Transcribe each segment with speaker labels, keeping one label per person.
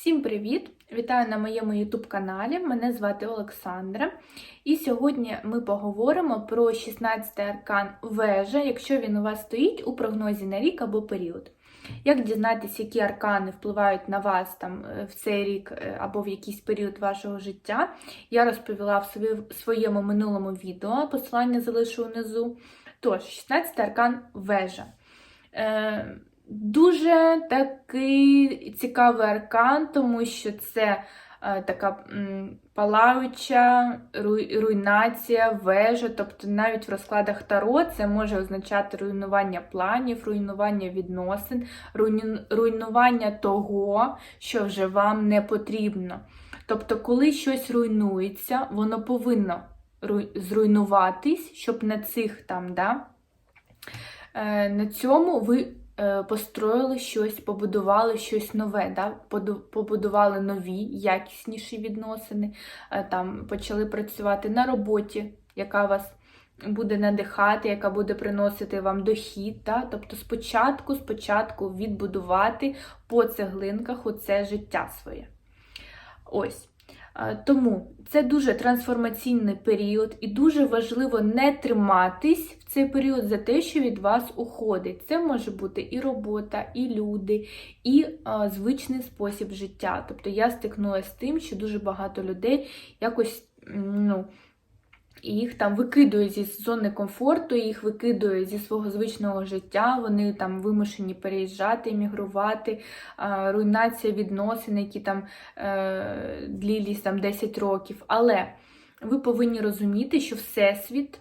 Speaker 1: Всім привіт! Вітаю на моєму YouTube каналі. Мене звати Олександра. І сьогодні ми поговоримо про 16 аркан вежа, якщо він у вас стоїть у прогнозі на рік або період. Як дізнатися, які аркани впливають на вас там е, в цей рік е, або в якийсь період вашого життя, я розповіла в своєму минулому відео, посилання залишу внизу. Тож, 16-й аркан вежа. Дуже такий цікавий аркан, тому що це е, така м, палаюча руй- руйнація, вежа. Тобто навіть в розкладах Таро це може означати руйнування планів, руйнування відносин, руйну- руйнування того, що вже вам не потрібно. Тобто, коли щось руйнується, воно повинно зруйнуватись, щоб на цих там, да, е, на цьому ви построїли щось, побудували щось нове, да? побудували нові, якісніші відносини, е, там, почали працювати на роботі, яка вас буде надихати, яка буде приносити вам дохід. Да? Тобто спочатку, спочатку відбудувати по цеглинках оце життя своє. Ось. Е, Тому це дуже трансформаційний період, і дуже важливо не триматись в цей період за те, що від вас уходить. Це може бути і робота, і люди, і е, звичний спосіб життя. Тобто я стикнулася з тим, що дуже багато людей якось ну, їх там викидує зі зони комфорту, їх викидує зі свого звичного життя, вони там вимушені переїжджати, емігрувати, руйнація відносин, які там е, длілись там 10 років. Але ви повинні розуміти, що Всесвіт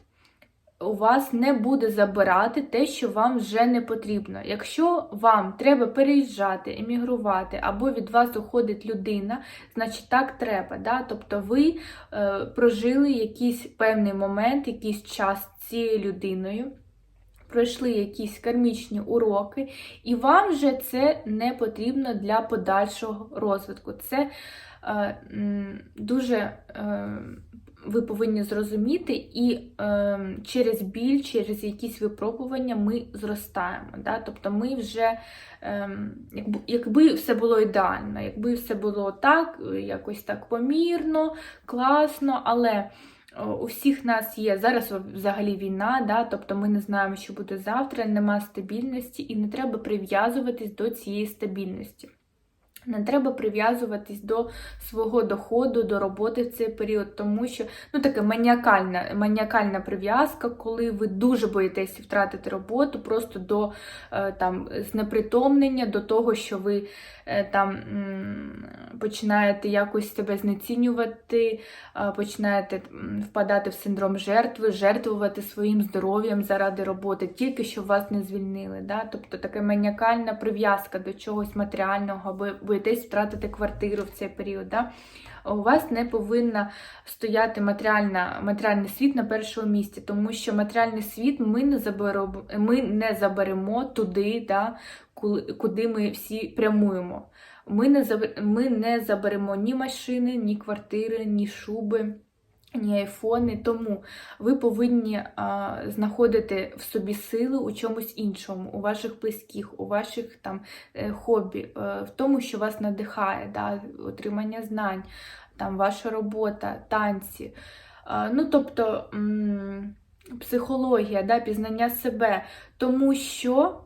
Speaker 1: у вас не буде забирати те, що вам вже не потрібно. Якщо вам треба переїжджати, емігрувати, або від вас уходить людина, значить так треба. Да? Тобто ви е, прожили якийсь певний момент, якийсь час цією людиною. Пройшли якісь кармічні уроки, і вам вже це не потрібно для подальшого розвитку. Це е, дуже е, ви повинні зрозуміти, і е, через біль, через якісь випробування ми зростаємо. Да? Тобто ми вже, е, якби, якби все було ідеально, якби все було так, якось так помірно, класно, але. У всіх нас є зараз взагалі війна, да? тобто ми не знаємо, що буде завтра, нема стабільності, і не треба прив'язуватись до цієї стабільності. Не треба прив'язуватись до свого доходу, до роботи в цей період, тому що ну така маніакальна, маніакальна прив'язка, коли ви дуже боїтеся втратити роботу, просто до е, там знепритомнення, до того, що ви е, там починаєте якось себе знецінювати, е, починаєте впадати в синдром жертви, жертвувати своїм здоров'ям заради роботи, тільки щоб вас не звільнили. Да? Тобто така маніакальна прив'язка до чогось матеріального, або боїтесь втратити квартиру в цей період. Да? У вас не повинна стояти матеріальна, матеріальний світ на першому місці, тому що матеріальний світ ми не заберемо, ми не заберемо туди, да, куди- ми всі прямуємо. Ми не, заб- ми не заберемо ні машини, ні квартири, ні шуби. Ні айфони, тому ви повинні а, знаходити в собі сили у чомусь іншому, у ваших близьких, у ваших там е, хобі, е, в тому, що вас надихає, да, отримання знань, там ваша робота, танці. А, ну, тобто психологія, да, пізнання себе, тому що.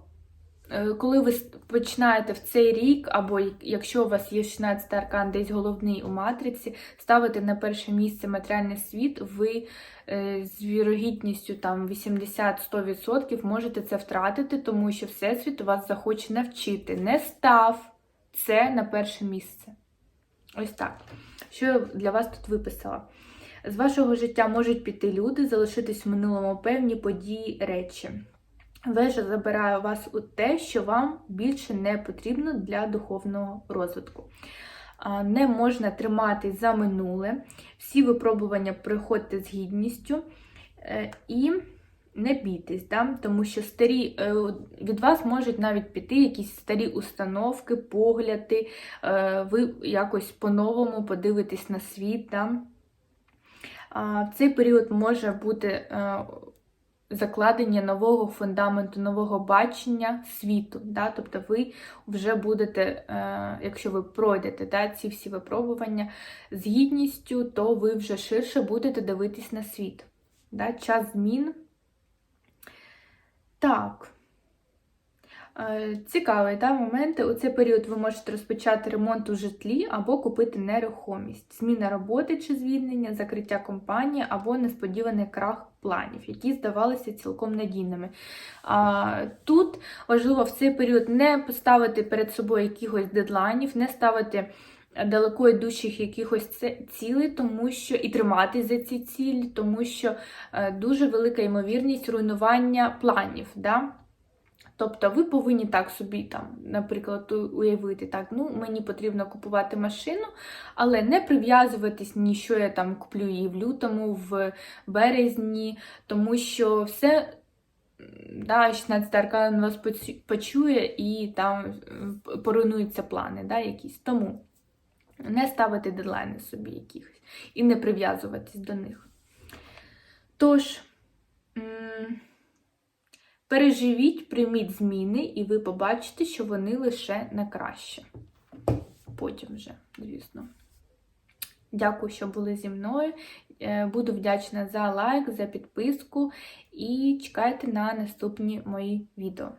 Speaker 1: Е, Коли ви починаєте в цей рік, або якщо у вас є 16 аркан, десь головний у матриці, ставити на перше місце матеріальний світ, ви е, з вірогідністю там 80-100% можете це втратити, тому що Всесвіт вас захоче навчити. Не став це на перше місце. Ось так. Що я для вас тут виписала? З вашого життя можуть піти люди, залишитись в минулому певні події, речі. Вежа забирає вас у те, що вам більше не потрібно для духовного розвитку. Не можна триматись за минуле, всі випробування приходьте з гідністю е, і не бійтесь, да? тому що старі, е, від вас можуть навіть піти якісь старі установки, погляди, е, ви якось по-новому подивитесь на світ. Да? В цей період може бути закладення нового фундаменту, нового бачення світу. Да? Тобто ви вже будете, е, якщо ви пройдете да, ці всі випробування з гідністю, то ви вже ширше будете дивитись на світ. Да? Час змін. Так. Е, Цікавий та, момент. У цей період ви можете розпочати ремонт у житлі або купити нерухомість, зміна роботи чи звільнення, закриття компанії або несподіваний крах планів, які здавалися цілком надійними. А, Тут важливо в цей період не поставити перед собою якихось дедлайнів, не ставити далеко йдущих якихось цілей, тому що і триматись за ці цілі, тому що е, дуже велика ймовірність руйнування планів. Да? Тобто ви повинні так собі, там, наприклад, уявити, так, ну, мені потрібно купувати машину, але не прив'язуватись ні, що я там куплю її в лютому, в березні, тому що все, да, 16 аркан вас почує і там е, поруйнуються плани да, якісь. Тому не ставити дедлайни собі якихось і не прив'язуватись до них. Тож. Переживіть, прийміть зміни, і ви побачите, що вони лише на краще. Потім вже, звісно. Дякую, що були зі мною. Е, Буду вдячна за лайк, за підписку і чекайте на наступні мої відео.